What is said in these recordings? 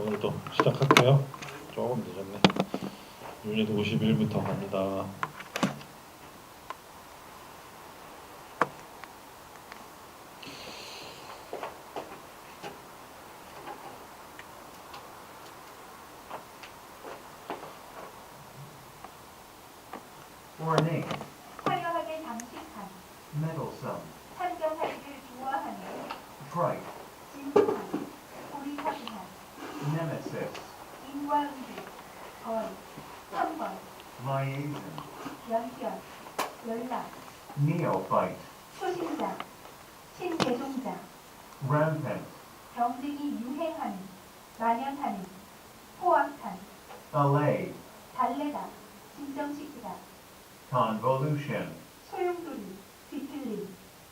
오늘도 시작할게요. 조금 늦었네. 유닛 51부터 갑니다. ornate, 화려하게 장식한 meddlesome, 환경하기를 좋아하는 trite, 진부한 고리타분한 nemesis, 인과응대 벌 선벌 liaison, 연결 연락 neophyte, 초신자 신개종자 rampant, 병등이 유행하는 만연하는 포악한 allay, 달래다 진정시키다 convolution, 소용돌이 뒤틀림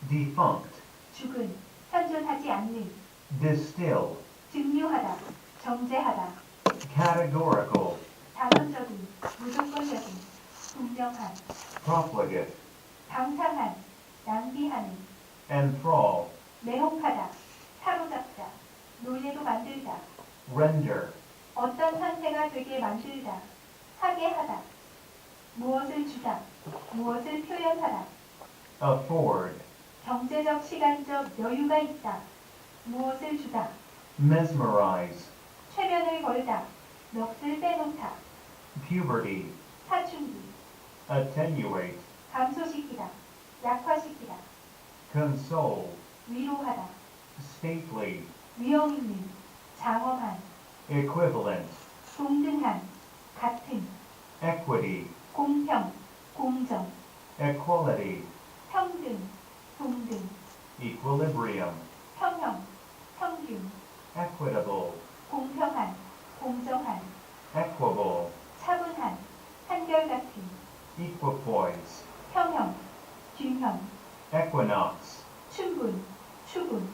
defunct, 죽은 현존하지 않는 distill, 증류하다 정제하다 categorical, 단언적인 무조건적인 분명한 profligate, 방탕한 낭비하는 enthrall, 매혹하다 사로잡다 노예로 만들다 render, 어떤 상태가 되게 만들다. 하게 하다. 무엇을 주다. 무엇을 표현하다. Afford, 경제적 시간적 여유가 있다. 무엇을 주다. Mesmerize, 최면을 걸다. 넋을 빼놓다. Puberty, 사춘기. Attenuate, 감소시키다. 약화시키다. Console, 위로하다. Stately, 위험 있는 장엄한 equivalent, 동등한 같은 equity, 공평 공정 equality, 평등 동등 equilibrium, 평형 평균 equitable, 공평한 공정한 equable, 차분한 한결같은 equipoise, 평형 균형 equinox, 충분 추분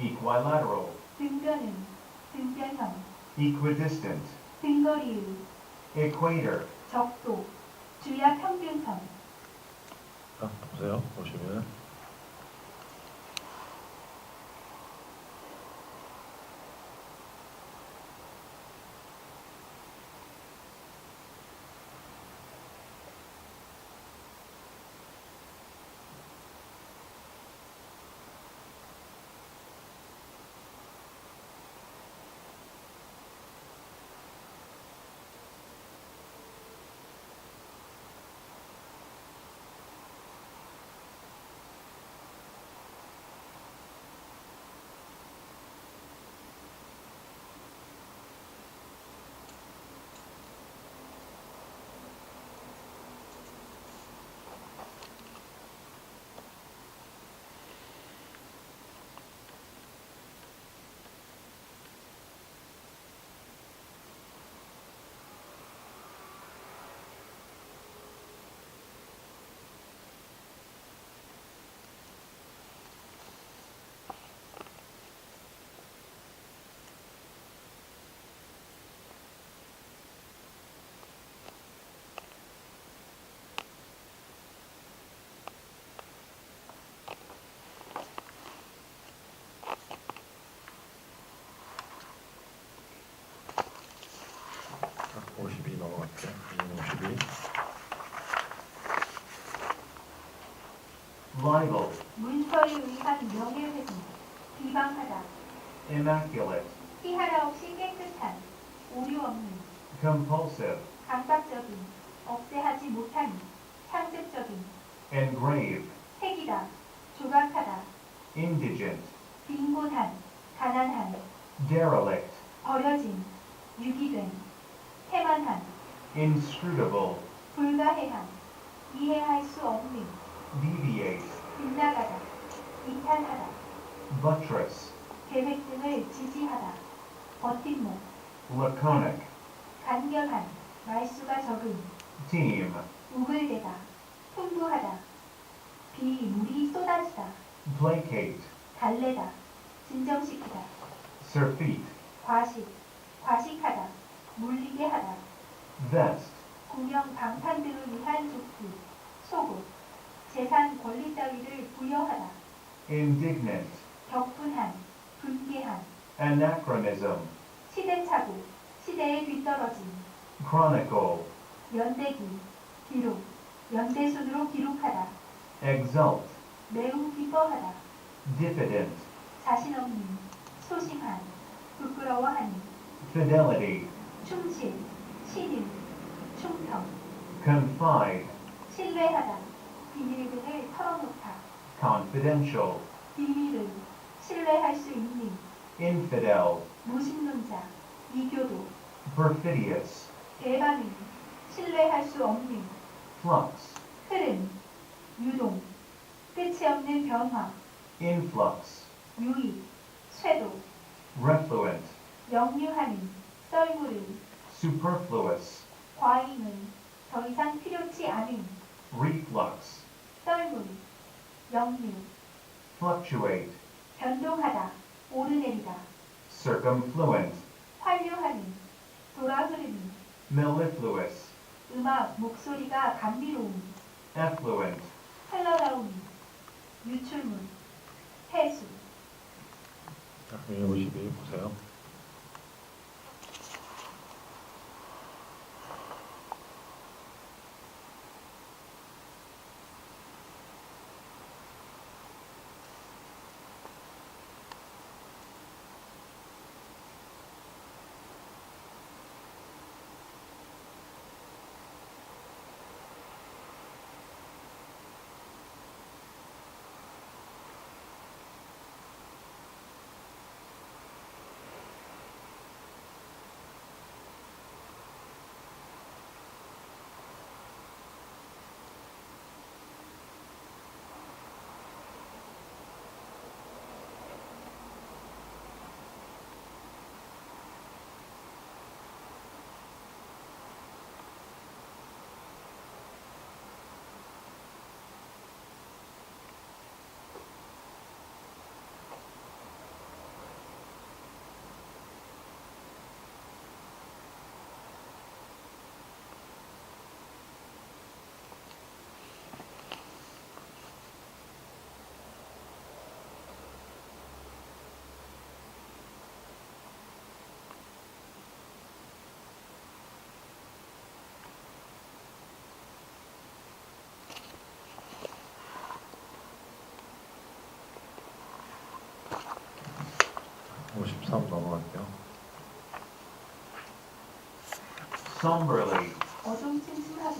equilateral, 등변은 등변형 equidistant, 등거리의 equator, 적도. 주야 평균선. 자, 보세요. 보시면 immaculate, 피하라 없이 깨끗한 오류 없는 compulsive, 감각적인 억제하지 못하는 상습적인 engrave, 색이다 조각하다 indigent, 빈곤한 가난한 derelict, 버려진 유기된 태만한 inscrutable, 불가해한 이해할 수 없는 deviate, 빗나가다 이탈하다 buttress, 계획 등을 지지하다. 버팀목. Laconic, 간결한 말수가 적은 team, 우글대다. 풍부하다. 비물이 쏟아지다. Placate, 달래다. 진정시키다. Surfeit, 과식 과식하다. 물리게 하다. Vest, 구명 방탄 등을 위한 조끼 속옷. 재산 권리 따위를 부여하다. Indignant, 격분한 분개한 anachronism, 시대착오, 시대에 뒤떨어짐, chronicle, 연대기, 기록, 연대순으로 기록하다, exult, 매우 기뻐하다, diffident, 자신 없는, 소심한, 부끄러워하는, fidelity, 충실, 신임, 충성, confide, 신뢰하다, 비밀들을 털어놓다, confidential, 비밀을 신뢰할 수 있는, infidel, 무신론자, 이교도, perfidious, 대반응, 신뢰할 수 없는, flux, 흐름, 유동, 끝이 없는 변화, influx, 유입, 쇄도, refluent, 역류하는, 썰물을, superfluous, 과잉은, 더 이상 필요치 않은, reflux, 썰물, 역류, fluctuate, 변동하다, 오르내리다, circumfluent, 환류하는, 돌아 흐르는, mellifluous, 음악, 목소리가 감미로운, effluent, 흘러나오는, 유출물, 해수, 자, 유닛 52 보세요. 자, 53 넘어갈게요. somberly, 어둠침침하게,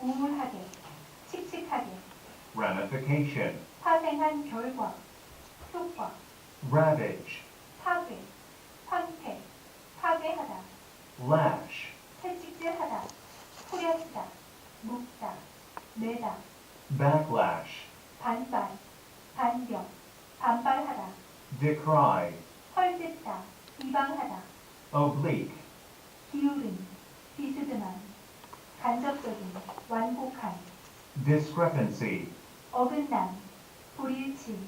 우물하게, 칙칙하게, ramification, 파생한 결과, 효과, ravage, 파괴, 황폐, 파괴하다, lash, 채찍질하다, 후려치다, 묶다, 매다, backlash, 반발, 반격, 반발하다, decry, 헐뜯다, 비방하다, oblique, 기울은, 비스듬한, 간접적인, 완곡한, discrepancy, 어긋남, 불일치,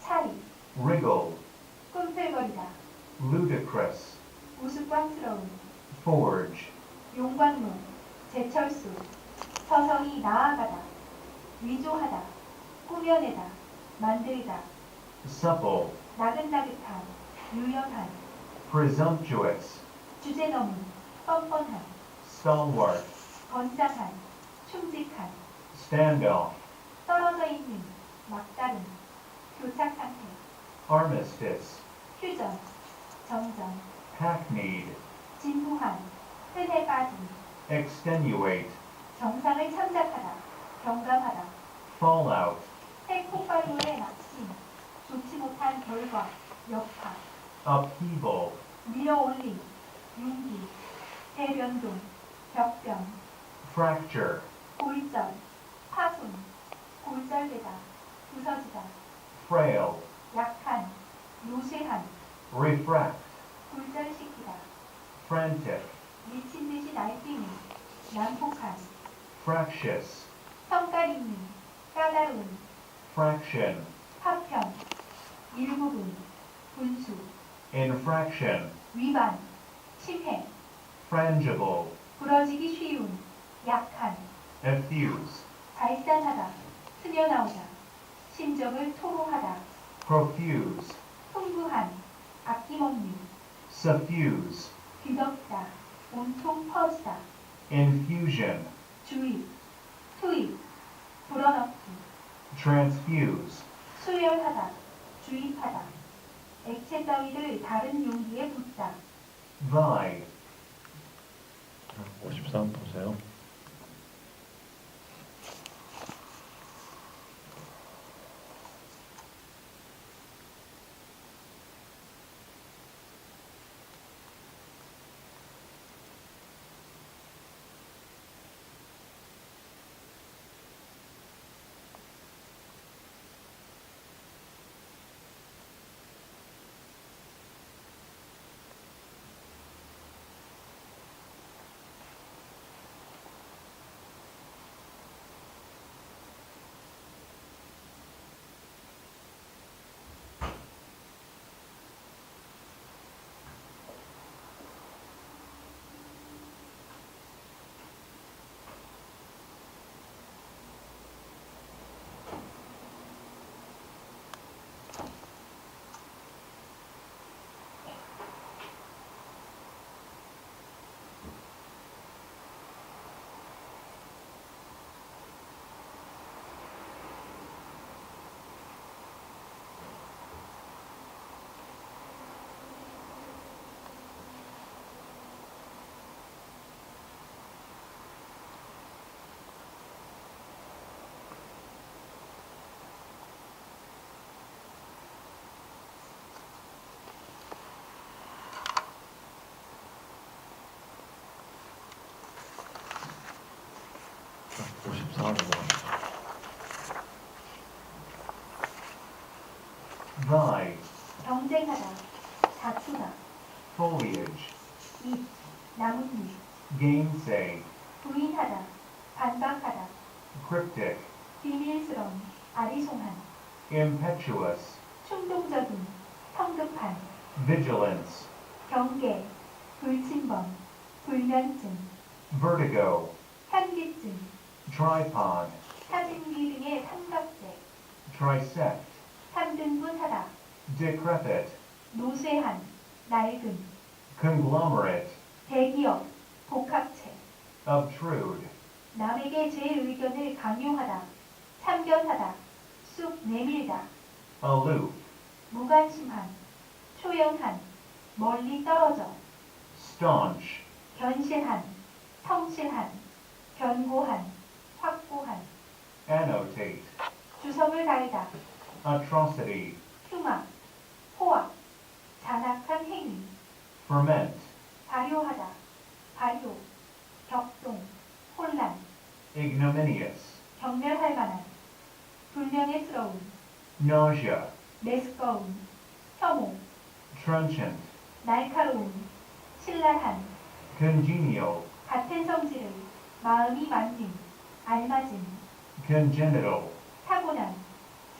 차이, wriggle, 꿈틀거리다, ludicrous, 우스꽝스러운, forge, 용광로, 제철수, 서서히 나아가다, 위조하다, 꾸며내다, 만들다, supple, 나긋나긋한, 유연한, presumptuous, 주제 넘은, 뻔뻔한, stalwart, 건장한, 충직한, standoff, 떨어져 있는, 막다른, 교착 상태, armistice, 휴전, 정전, hackneyed, 진부한, 끈에 빠진, extenuate, 정상을 참작하다, 경감하다, fallout, 핵폭발로의 낙심, 좋지 못한 결과, 여파, upheaval, 밀어올림, 윤기, 대변동, 격변, fracture, 골절, 파손, 골절되다, 부서지다, frail, 약한, 노쇠한, refract, 골절시키다, frantic, 미친 듯이 날뛰는, 난폭한, fractious, 성깔 있는, 까다로운, fraction, 파편, 일부분, 분수, infraction, 위반, 침해, frangible, 부러지기 쉬운, 약한, effuse, 발산하다, 스며나오다, 심적을 토로하다, profuse, 풍부한, 아낌없는, suffuse, 뒤덮다, 온통 퍼지다, infusion, 주입, 투입, 불어넣기, transfuse, 수혈하다, 주입하다, 액체 따위를 다른 용기에 붓다, vie, 자, 53 보세요. 자, 54 넘어갈게요. vie, 경쟁하다, 다투다, foliage, 잎, 나뭇잎, gainsay, 부인하다, 반박하다, cryptic, 비밀스러운, 아리송한, impetuous, 충동적인, 성급한, vigilance, 경계, 불침범, 불면증, vertigo, 현기증, tripod, 사진기 등의 삼각대, trisect, 삼등분하다, decrepit, 노쇠한, 낡은, conglomerate, 대기업, 복합체, obtrude, 남에게 제 의견을 강요하다, 참견하다, 쑥 내밀다, aloof, 무관심한, 초연한, 멀리 떨어져, staunch, 견실한, 성실한, 견고한, 확고한, annotate, 주석을 달다, atrocity, 흉악, 포악, 잔악한 행위, ferment, 발효하다, 발효, 격동, 혼란, ignominious, 경멸할 만한, 불명예스러운, nausea, 매스꺼운, 혐오, trenchant, 날카로운, 신랄한, congenial, 같은 성질을 마음이 맞는, 알맞은, congenital, 타고난,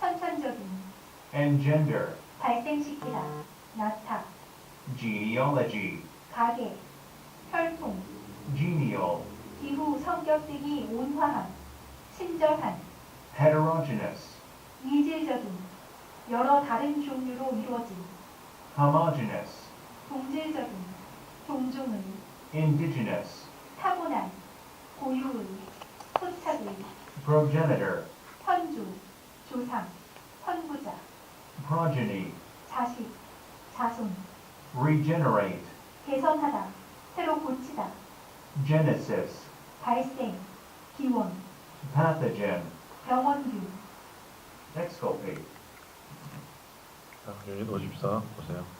선천적인, engender, 발생시키다, 나타, genealogy, 가계, 혈통, genial, 기후 성격 등이 온화함, 친절한, heterogeneous, 이질적인, 여러 다른 종류로 이루어진, homogeneous, 동질적인, 동종의, indigenous, 타고난, 고유의, progenitor, 현주, 조상, 선부자, progeny, 자식, 자손, regenerate, 개선하다, 새로 고치다, genesis, 발생, 기원, pathogen, 병원균, exculpate, 자, 유닛 54 보세요.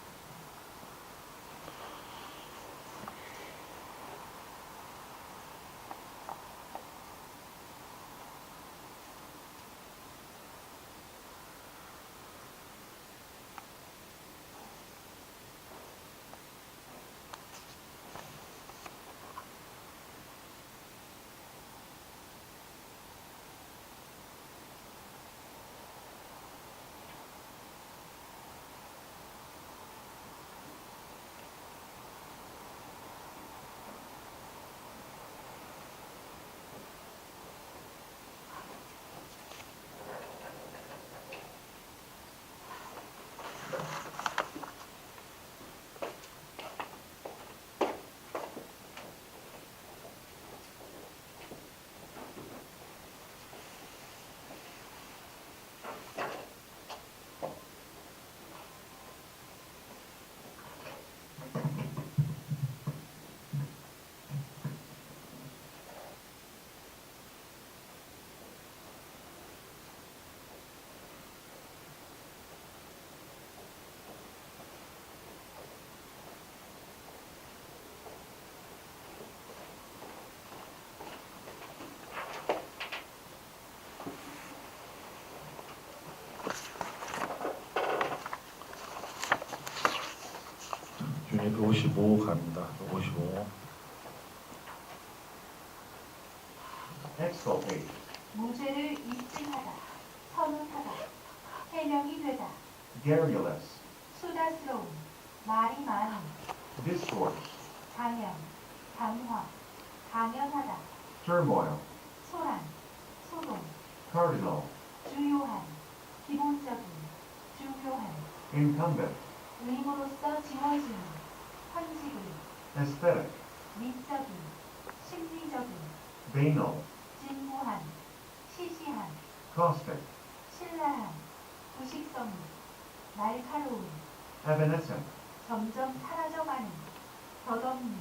유닛 55 갑니다. 55. exculpate, 무죄를 입증하다, 선언하다, 해명이 되다, garrulous, 수다스러운, 말이 많은, discourse, 강연, 강화, 강연하다, turmoil, 소란, 소동, cardinal, 주요한, 기본적인, 중요한, incumbent, 의무로서 지워지는, 현직의, aesthetic, 미적인, 심리적인, banal, 진부한, 시시한, caustic, 신랄한, 부식성이, 날카로운, evanescent, 점점 사라져가는, 덧없는,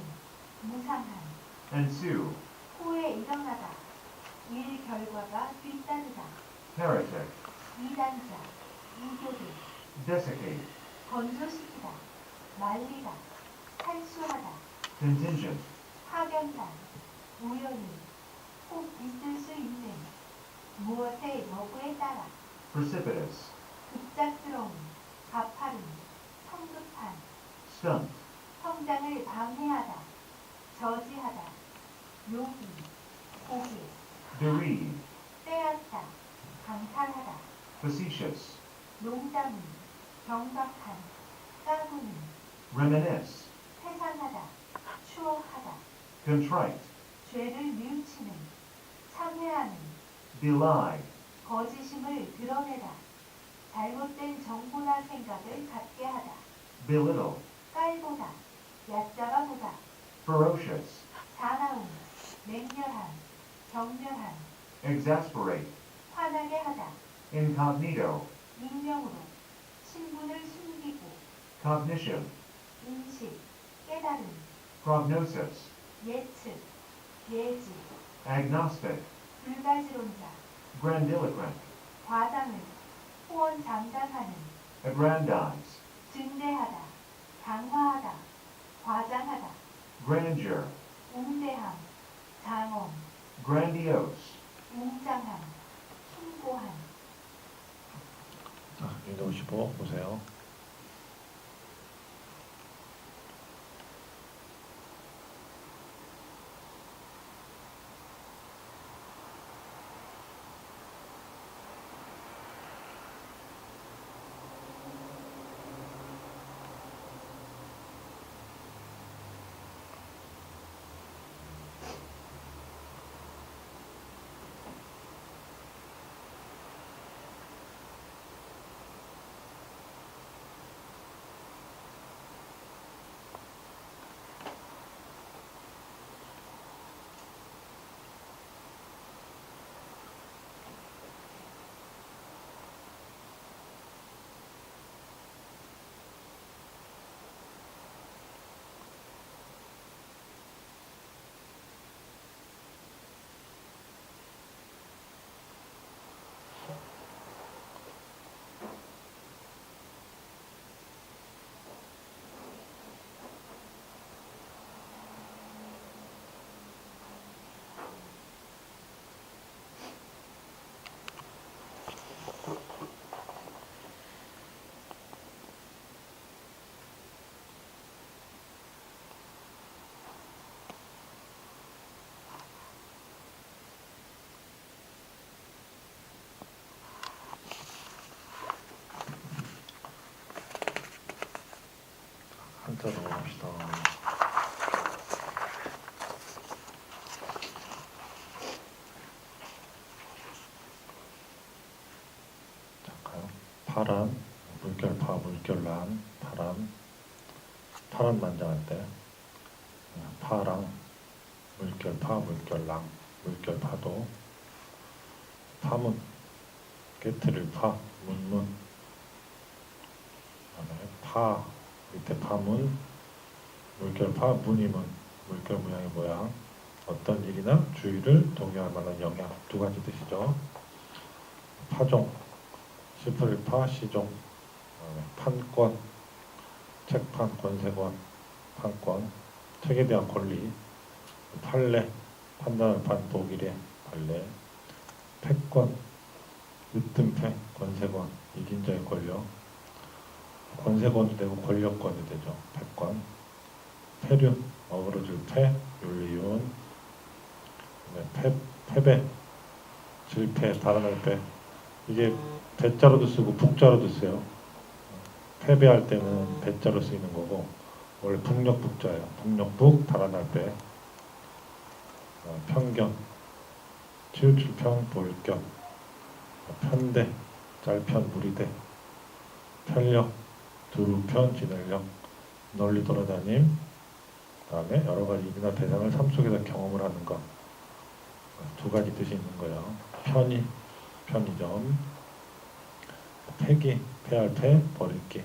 무상한, ensue, 후에 일어나다, 일 결과가 뒤따르다, heretic, 이단자, 이교들, desiccate, 건조시키다, 말리다, 탈수하다, contingent, 파견단, 우연히, 꼭 있을 수 있는, 무엇의 여부에 따라, precipitous, 급작스러운, 가파른, 성급한, stunt, 성장을 방해하다, 저지하다, 요기, 고기, bereave, 빼앗다, 강탈하다, facetious, 농담은, 경박한, 까부는, reminisce, 회상하다, 추억하다, contrite, 죄를 뉘우치는, 참회하는, belie, 거짓임을 드러내다, 잘못된 정보나 생각을 갖게 하다, belittle, 깔보다, 얕잡아보다, ferocious, 사나움, 맹렬한, 격렬한, exasperate, 화나게 하다, incognito, 익명으로, 신분을 숨기고, cognition, 인식, 깨달음, prognosis, 예측, 예지, agnostic, 불가지론자, grandiloquent, 과장을, 호언 장담하는, aggrandize, 증대하다, 강화하다, 과장하다, grandeur, 웅대함, 장엄, grandiose, 웅장함, 숭고함, 자, 유닛 55 보세요. 한자 넘어갑시다. 잠깐요. 파란, 물결파, 물결란, 파란, 파란 만장할 때 파랑, 물결파, 물결랑, 물결파도 파문, 깨트릴 파, 문문, 파 밑에 파문, 물결파, 무늬문, 물결 모양의 모양, 어떤 일이나 주의를 동요할 만한 영향. 두 가지 뜻이죠. 파종, 시프릴파, 시종, 판권, 책판, 권세권, 판권, 책에 대한 권리, 판례, 판단을 판 독일의 판례, 패권, 으뜸패, 권세권, 이긴 자의 권력, 권세권도 되고 권력권이 되죠. 패권, 폐류, 어그러질 폐, 윤리윤, 패, 패배, 질패, 달아날 배. 이게 배자로도 쓰고 북자로도 써요. 패배할 때는 배자로 쓰이는 거고 원래 북녘 북자예요. 북녘 북, 달아날 배. 어, 편견, 치우칠평, 볼격, 편대, 짤편, 무리대, 편력, 두루편, 진을력, 널리 돌아다님, 그다음에 여러 가지 일이나 대상을 삶 속에서 경험을 하는 것. 두 가지 뜻이 있는 거예요. 편의, 편의점, 폐기, 폐할 폐, 버릴기,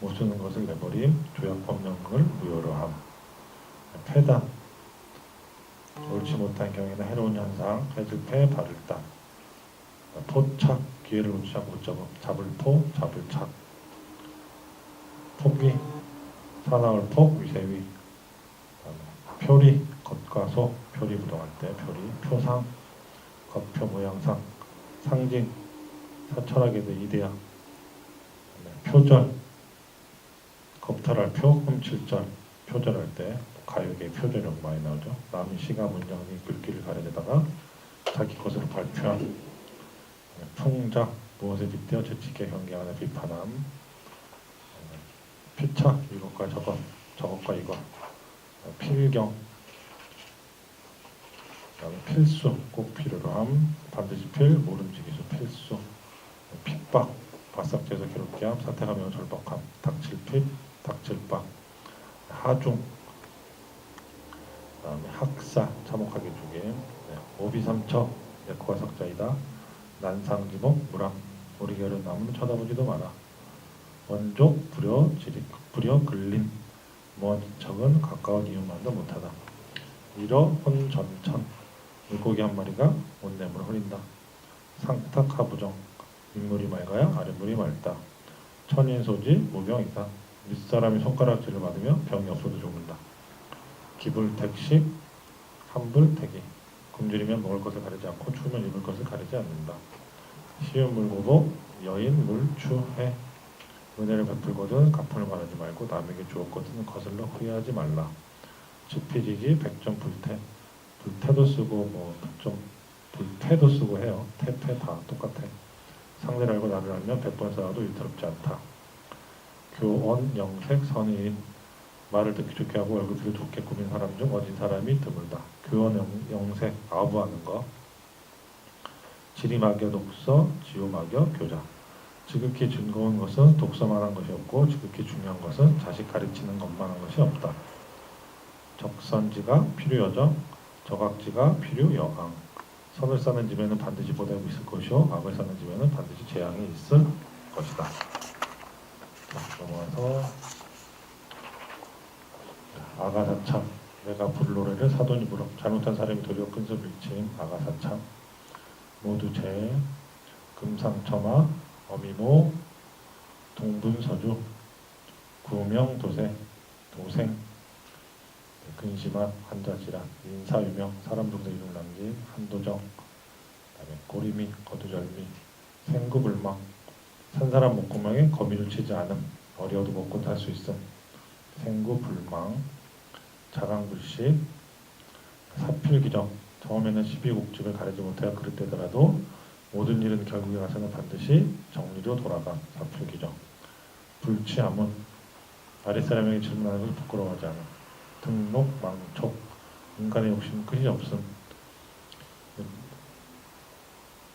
못 쓰는 것을 내버림, 조약법령을 무효로 함, 폐단, 옳지 못한 경이나 해로운 현상, 해질 폐, 바를 단, 포착, 기회를 놓치지 않고 잡을 포, 잡을 착, 포기, 사나울 폭, 위세위, 표리, 겉과 속, 표리 부동할 때 표리, 표상, 겉표 모양상, 상징, 사철하게 돼 이대야, 그다음에 표절, 겁탈할 표, 훔칠절, 표절할 때 가요계 표절력 많이 나오죠. 남의 시가 문장이 글귀를 가려다가 자기 것으로 발표한 네, 풍작, 무엇에 빗대어 재치있게 경계하는 비판함, 네, 피차, 이것과 저것, 저것과 어, 필경, 그다음에 필수, 꼭 필요로 함, 반드시 필, 모름지기수, 필수, 핍박, 바싹죄에서 괴롭게 함, 매우 절박함, 닥칠핍, 닥칠박, 하중, 그다음에 학사, 참혹하게 죽임, 네, 오비삼처, 내코가 석자이다, 난상지목, 무랑, 오리게 어려운 나무는 쳐다보지도 마라, 원족, 불여, 지리, 불여, 근린, 먼 척은 가까운 이웃만도 못하다. 이러 혼전천 물고기 한 마리가 온내물을 흐린다. 상탁 하부정 윗물이 맑아야 아랫물이 맑다. 천인소지 무병이다. 윗사람이 손가락질을 받으며 병이 없어도 죽는다. 기불택식 한불택이 굶주리면 먹을 것을 가리지 않고 추우면 입을 것을 가리지 않는다. 시운 물고복 여인 물추해 은혜를 베풀거든 갚음을 바라지 말고 남에게 주었거든 거슬러 후회하지 말라. 지피지기 백점 불태 불태도 쓰고 뭐좀 불태도 쓰고 해요. 태패 다 똑같아. 상대를 알고 나를 알면 백번 쌓아도 위태롭지 않다. 교언 영색 선의인 말을 듣기 좋게 하고 얼굴을 좋게 꾸민 사람 중 어진 사람이 드물다. 교언 영, 영색 아부하는 거. 지리막여 독서, 지오막여 교자. 지극히 즐거운 것은 독서만 한 것이 없고 지극히 중요한 것은 자식 가르치는 것만 한 것이 없다. 적선지가 필요여정, 저각지가 필요여왕. 선을 쌓는 집에는 반드시 보답이 있을 것이요 악을 쌓는 집에는 반드시 재앙이 있을 것이다. 자, 넘어와서 아가사참 내가 부를 노래를 사돈이 부러 잘못한 사람이 도리어 끈섭을 친 아가사참 모두 제 금상첨화 어미모 동분서주 구명도세 도생 근심한 환자질환 인사유명 사람 동네 이름 남긴 한도정 그다음에 꼬리미 거두절미 생구불망 산 사람 목구멍에 거미를 치지 않음 어려도 먹고 탈 수 있음 생구불망 자강불식 사필기정 처음에는 시비국집을 가리지 못하여 그릇되더라도 모든 일은 결국에 가서는 반드시 정리로 돌아가 사필기정. 불치함은 아랫사람에게 질문하는 것을 부끄러워하지 않음 등록 망촉 인간의 욕심은 끝이 없음.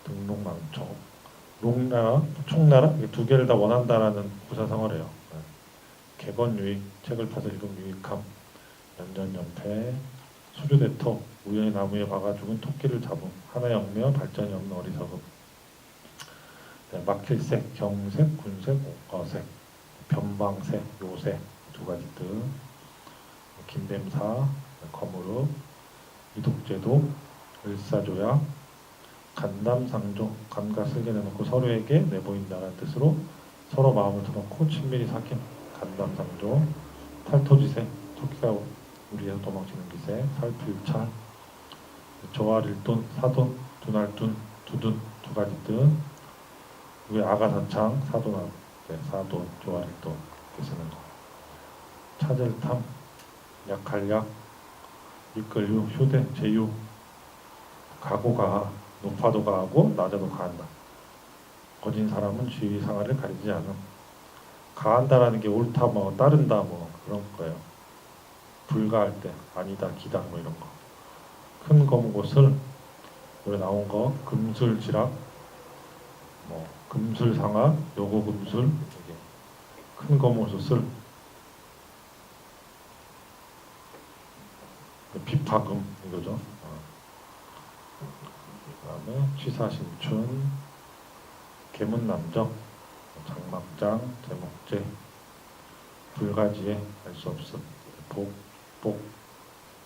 등록 망촉. 롱나라 총나라? 이두 개를 다 원한다라는 부사성어래요. 네. 개건 유익 책을 파서 읽음 유익함. 연전연패 수류대토 우연히 나무에 박아 죽은 토끼를 잡음 하나의 얽매여 발전이 없는 어리석음. 네, 막힐색 경색 군색 어색 변방색 요색 두 가지 뜻 김뱀사, 거무르, 이독제도, 을사조약, 간담상조, 간과 쓸개 내놓고 서로에게 내보인다는 뜻으로 서로 마음을 터놓고 친밀히 사귐, 간담상조, 탈토지세, 토끼가 우리에서 도망치는 기세, 살필차, 조아릴돈, 사돈, 두날둔, 두둔 두 가지 뜻, 위에 아가사창, 사돈아, 네, 사돈, 조아릴돈 이렇게 쓰는 거, 차절탐, 약할 약, 이끌유, 휴대, 제유, 가고 가, 높아도 가하고 낮아도 가한다. 거진 사람은 주의 상하를 가리지 않음. 가한다라는 게 옳다, 뭐 따른다, 뭐 그런 거예요. 불가할 때 아니다, 기다, 뭐 이런 거. 큰 검곳을 우리 나온 거 금술지락, 뭐 금술상하, 요고 금술 큰 검옷을 쓸 비파금 이거죠. 어. 그다음에 취사신춘, 계문남정, 장막장, 제목제, 불가지에 알 수 없음, 복, 복,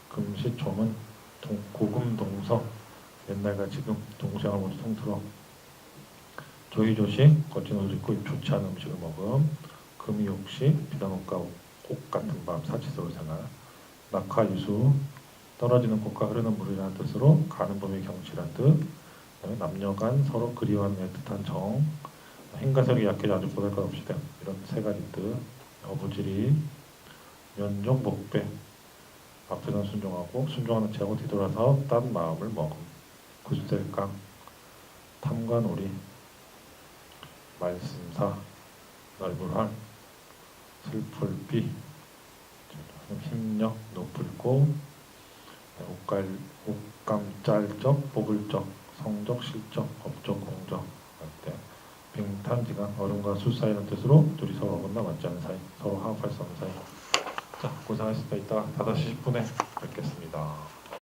금시초문, 동, 고금 동서, 옛날과 지금 동생을 모두 통틀어. 조이조시, 거친 옷을 입고 좋지 않은 음식을 먹음, 금이옥시, 비단 옷과 꽃 같은 밤, 사치스러운 생활, 낙하 유수, 떨어지는 꽃과 흐르는 물이라는 뜻으로 가는 법의 경치란 뜻, 그다음에 남녀 간 서로 그리워함의 뜻한 정, 행가설이 약해져 아주 보잘 것 없이 됨. 이런 세 가지 뜻, 어부지리, 면종 복배, 앞에는 순종하고 순종하는 채하고 뒤돌아서 딴 마음을 먹음, 구슬강, 탐관오리, 말씀사, 넓을할, 슬플비, 힘력, 높을고, 옷갈, 옷감짤적, 뽑을적, 성적, 실적, 업적, 공적. 할때 빙탄지간, 얼음과 술 사이는 뜻으로 둘이 서로 어긋나 맞지 않은 사이, 서로 화합할 수 없는 사이. 자, 고생하셨습니다. 이따가 5시 10분에 뵙겠습니다.